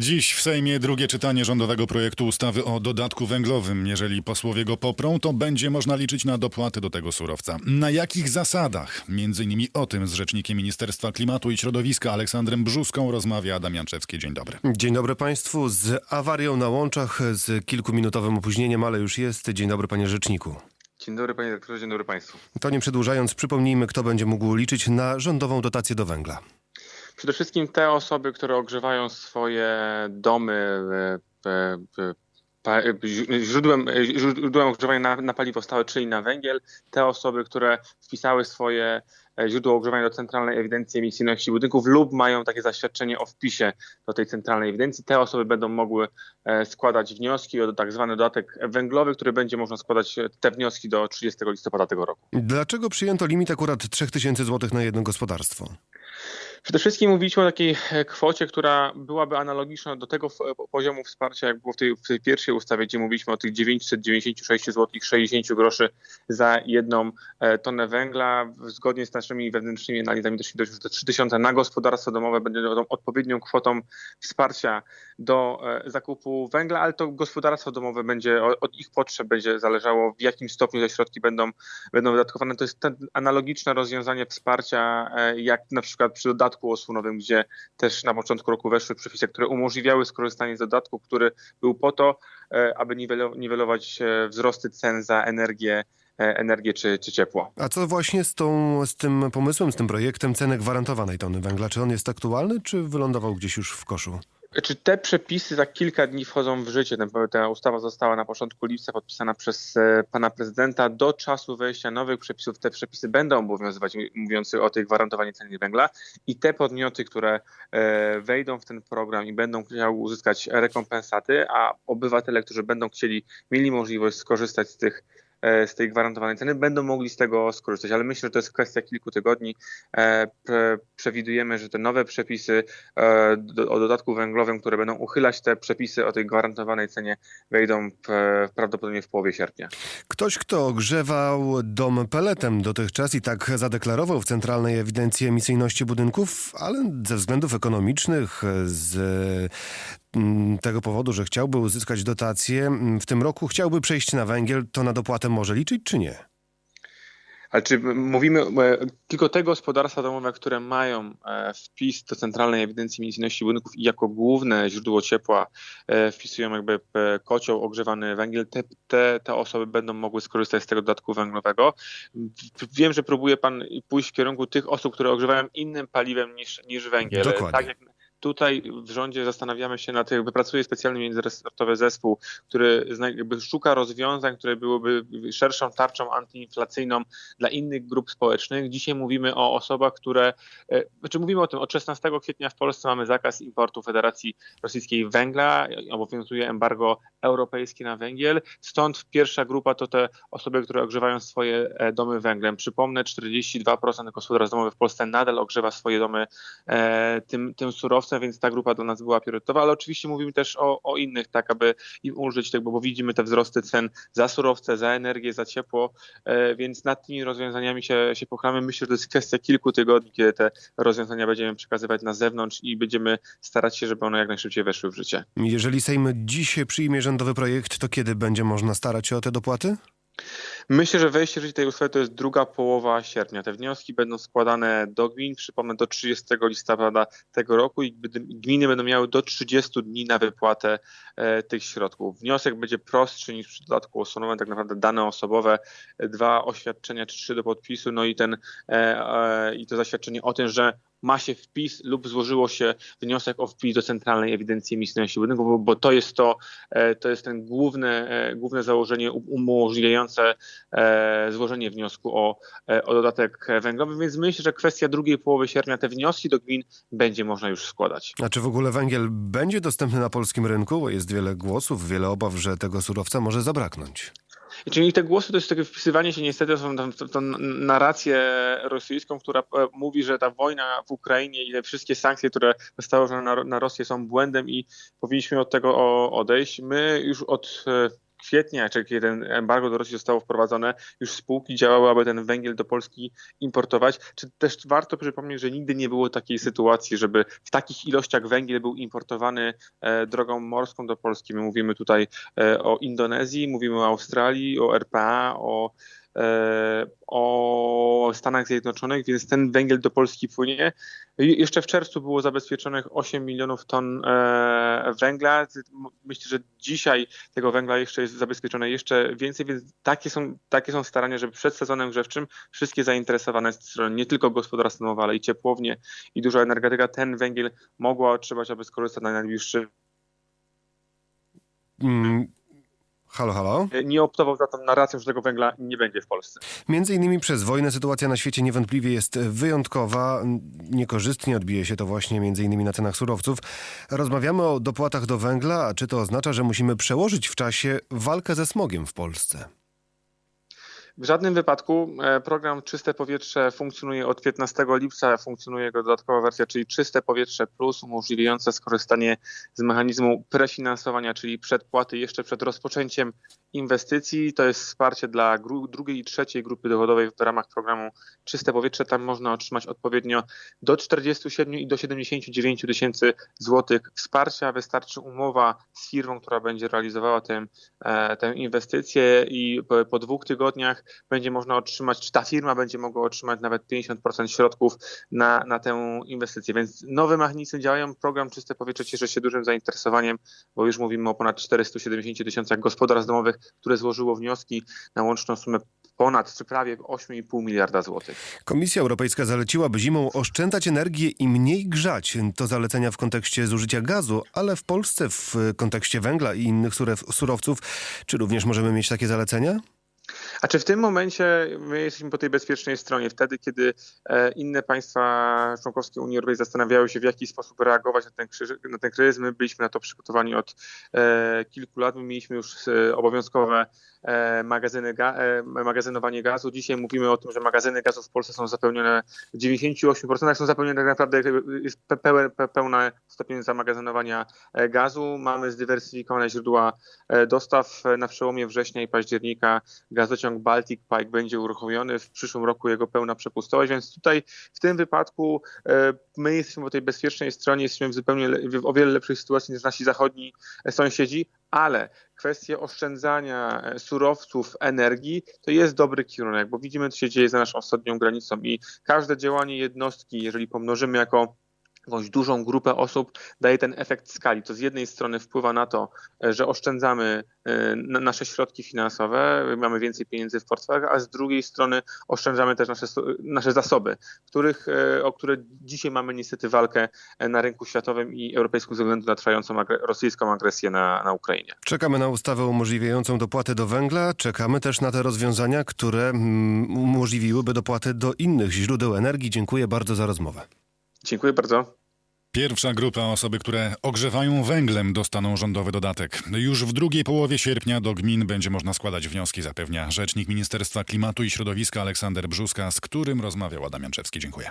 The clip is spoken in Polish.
Dziś w Sejmie drugie czytanie rządowego projektu ustawy o dodatku węglowym. Jeżeli posłowie go poprą, to będzie można liczyć na dopłaty do tego surowca. Na jakich zasadach? Między innymi o tym z rzecznikiem Ministerstwa Klimatu i Środowiska Aleksandrem Brzuską rozmawia Adam Janczewski. Dzień dobry. Dzień dobry Państwu. Z awarią na łączach, z kilkuminutowym opóźnieniem, ale już jest. Dzień dobry Panie Rzeczniku. Dzień dobry panie dyrektorze, dzień dobry państwu. To nie przedłużając, przypomnijmy, kto będzie mógł liczyć na rządową dotację do węgla. Przede wszystkim te osoby, które ogrzewają swoje domy e, e, e, źródłem, źródłem ogrzewania na, na paliwo stałe, czyli na węgiel, te osoby, które wpisały swoje źródło ogrzewania do Centralnej Ewidencji Emisyjności Budynków lub mają takie zaświadczenie o wpisie do tej Centralnej Ewidencji, te osoby będą mogły e, składać wnioski o tak zwany dodatek węglowy, który będzie można składać e, te wnioski do 30 listopada tego roku. Dlaczego przyjęto limit akurat 3000 zł na jedno gospodarstwo? Przede wszystkim mówiliśmy o takiej e, kwocie, która byłaby analogiczna do tego poziomu wsparcia, jak było w tej, w tej pierwszej ustawie, gdzie mówiliśmy o tych 996 zł 60 groszy za jedną e, tonę węgla. Zgodnie z naszymi wewnętrznymi analizami doszli do, do 3000 na gospodarstwo domowe będzie odpowiednią kwotą wsparcia do e, zakupu węgla, ale to gospodarstwo domowe będzie od, ich potrzeb będzie zależało, w jakim stopniu te środki będą, będą wydatkowane. To jest ten analogiczne rozwiązanie wsparcia, e, jak na przykład przy dodatku osłonowym, gdzie też na początku roku weszły przepisy, które umożliwiały skorzystanie z dodatku, który był po to, e, aby niwelo- niwelować wzrosty cen za energię, energię czy, czy ciepło. A co właśnie z, tą, z tym pomysłem, z tym projektem ceny gwarantowanej tony węgla? Czy on jest aktualny, czy wylądował gdzieś już w koszu? Czy te przepisy za kilka dni wchodzą w życie? Ta ustawa została na początku lipca podpisana przez e, pana prezydenta. Do czasu wejścia nowych przepisów te przepisy będą obowiązywać, m- mówiąc o tej gwarantowanej cenie węgla. I te podmioty, które e, wejdą w ten program i będą chciały uzyskać rekompensaty, a obywatele, którzy będą chcieli, mieli możliwość skorzystać z tych e, z tej gwarantowanej ceny, będą mogli z tego skorzystać. Ale myślę, że to jest kwestia kilku tygodni. E, Przewidujemy, że te nowe przepisy e, o dodatku węglowym, które będą uchylać te przepisy o tej gwarantowanej cenie, wejdą prawdopodobnie w połowie sierpnia. Ktoś, kto ogrzewał dom peletem dotychczas i tak zadeklarował w Centralnej Ewidencji Emisyjności Budynków, ale ze względów ekonomicznych, z tego powodu, że chciałby uzyskać dotację, mm, w tym roku chciałby przejść na węgiel, to na dopłatę może liczyć, czy nie? Ale czy mówimy e, tylko te gospodarstwa domowe, które mają e, wpis do Centralnej Ewidencji Emisyjności Budynków i jako główne źródło ciepła e, wpisują jakby kocioł, ogrzewany węgiel, te, te, te osoby będą mogły skorzystać z tego dodatku węglowego. Wiem, że próbuje pan pójść w kierunku tych osób, które ogrzewają innym paliwem niż, niż węgiel. Dokładnie. Tak jak Tutaj w rządzie zastanawiamy się nad tym, wypracuje specjalny międzyresortowy zespół, który jakby szuka rozwiązań, które byłyby szerszą tarczą antyinflacyjną dla innych grup społecznych. Dzisiaj mówimy o osobach, które, e, znaczy mówimy o tym, od 16 kwietnia w Polsce mamy zakaz importu Federacji Rosyjskiej węgla, obowiązuje embargo europejskie na węgiel, stąd pierwsza grupa to te osoby, które ogrzewają swoje e, domy węglem. Przypomnę, 42% gospodarstw domowych w Polsce nadal ogrzewa swoje domy e, tym, tym surowcem, więc ta grupa dla nas była priorytetowa, ale oczywiście mówimy też o, o innych, tak aby im ulżyć tego, bo widzimy te wzrosty cen za surowce, za energię, za ciepło, e, więc nad tymi rozwiązaniami się, się pochylamy. Myślę, że to jest kwestia kilku tygodni, kiedy te rozwiązania będziemy przekazywać na zewnątrz i będziemy starać się, żeby one jak najszybciej weszły w życie. Jeżeli Sejm dziś przyjmie rządowy projekt, to kiedy będzie można starać się o te dopłaty? Myślę, że wejście w życie tej ustawy to jest druga połowa sierpnia. Te wnioski będą składane do gmin, przypomnę, do 30 listopada tego roku i gminy będą miały do 30 dni na wypłatę e, tych środków. Wniosek będzie prostszy niż przy dodatku osłonowym, tak naprawdę dane osobowe, e, dwa oświadczenia czy trzy do podpisu, no i ten e, e, i to zaświadczenie o tym, że ma się wpis lub złożyło się wniosek o wpis do Centralnej Ewidencji Emisyjności Budynków, bo, bo to jest to, e, to jest ten główne, główne założenie umożliwiające złożenie wniosku o, e, o dodatek węglowy, więc myślę, że kwestia drugiej połowy sierpnia te wnioski do gmin będzie można już składać. A czy w ogóle węgiel będzie dostępny na polskim rynku? Bo jest wiele głosów, wiele obaw, że tego surowca może zabraknąć. Czyli te głosy to jest takie wpisywanie się niestety w tą, narrację rosyjską, która e, mówi, że ta wojna w Ukrainie i te wszystkie sankcje, które zostały na, na Rosję są błędem i powinniśmy od tego odejść. My już od e, kwietnia, czy kiedy embargo do Rosji zostało wprowadzone, już spółki działały, aby ten węgiel do Polski importować. Czy też warto przypomnieć, że nigdy nie było takiej sytuacji, żeby w takich ilościach węgiel był importowany e, drogą morską do Polski. My mówimy tutaj e, o Indonezji, mówimy o Australii, o RPA, o o Stanach Zjednoczonych, więc ten węgiel do Polski płynie. Jeszcze w czerwcu było zabezpieczonych 8 milionów ton e, węgla. Myślę, że dzisiaj tego węgla jeszcze jest zabezpieczone jeszcze więcej, więc takie są, takie są starania, żeby przed sezonem grzewczym wszystkie zainteresowane strony, nie tylko gospodarstwa domowe, ale i ciepłownie i duża energetyka, ten węgiel mogła otrzymać, aby skorzystać na najbliższy. Halo, halo. Nie optował za tą narracją, że tego węgla nie będzie w Polsce. Między innymi przez wojnę sytuacja na świecie niewątpliwie jest wyjątkowa. Niekorzystnie odbije się to właśnie między innymi na cenach surowców. Rozmawiamy o dopłatach do węgla, a czy to oznacza, że musimy przełożyć w czasie walkę ze smogiem w Polsce? W żadnym wypadku e, program Czyste Powietrze funkcjonuje od 15 lipca, funkcjonuje jego dodatkowa wersja, czyli Czyste Powietrze Plus, umożliwiające skorzystanie z mechanizmu prefinansowania, czyli przedpłaty jeszcze przed rozpoczęciem inwestycji. To jest wsparcie dla drugiej i trzeciej grupy dochodowej w ramach programu Czyste Powietrze. Tam można otrzymać odpowiednio do 47 i do 79 tysięcy złotych wsparcia. Wystarczy umowa z firmą, która będzie realizowała tę, e, tę inwestycję i po, po dwóch tygodniach będzie można otrzymać, czy ta firma będzie mogła otrzymać nawet 50% środków na, na tę inwestycję. Więc nowe mechanizmy działają. Program Czyste Powietrze cieszy się dużym zainteresowaniem, bo już mówimy o ponad 470 tysiącach gospodarstw domowych, które złożyło wnioski na łączną sumę ponad, czy prawie 8,5 miliarda złotych. Komisja Europejska zaleciła, by zimą oszczędzać energię i mniej grzać. To zalecenia w kontekście zużycia gazu, ale w Polsce w kontekście węgla i innych surowców, czy również możemy mieć takie zalecenia? A czy w tym momencie my jesteśmy po tej bezpiecznej stronie? Wtedy, kiedy e, inne państwa członkowskie Unii Europejskiej zastanawiały się, w jaki sposób reagować na ten, na ten kryzys, my byliśmy na to przygotowani od e, kilku lat. My mieliśmy już e, obowiązkowe magazyny ga, magazynowanie gazu. Dzisiaj mówimy o tym, że magazyny gazu w Polsce są zapełnione w 98%, są zapełnione tak naprawdę jest pe, pełen, pe, pełna stopień zamagazynowania gazu. Mamy zdywersyfikowane źródła dostaw. Na przełomie września i października gazociąg Baltic Pike będzie uruchomiony. W przyszłym roku jego pełna przepustowość, więc tutaj w tym wypadku e, my jesteśmy po tej bezpiecznej stronie, jesteśmy w zupełnie w o wiele lepszej sytuacji niż nasi zachodni e, sąsiedzi, ale kwestie oszczędzania e, surowców, energii to jest dobry kierunek, bo widzimy, co się dzieje za naszą wschodnią granicą i każde działanie jednostki, jeżeli pomnożymy jako jakąś dużą grupę osób, daje ten efekt skali. To z jednej strony wpływa na to, e, że oszczędzamy e, na- nasze środki finansowe, mamy więcej pieniędzy w portfelach, a z drugiej strony oszczędzamy też nasze, nasze zasoby, których, e, o które dzisiaj mamy niestety walkę na rynku światowym i europejskim ze względu na trwającą rosyjską agresję na, na Ukrainie. Czekamy na ustawę umożliwiającą dopłatę do węgla. Czekamy też na te rozwiązania, które mm, umożliwiłyby dopłatę do innych źródeł energii. Dziękuję bardzo za rozmowę. Dziękuję bardzo. Pierwsza grupa osoby, które ogrzewają węglem, dostaną rządowy dodatek. Już w drugiej połowie sierpnia do gmin będzie można składać wnioski, zapewnia rzecznik Ministerstwa Klimatu i Środowiska Aleksander Brzuska, z którym rozmawiał Adam Janczewski. Dziękuję.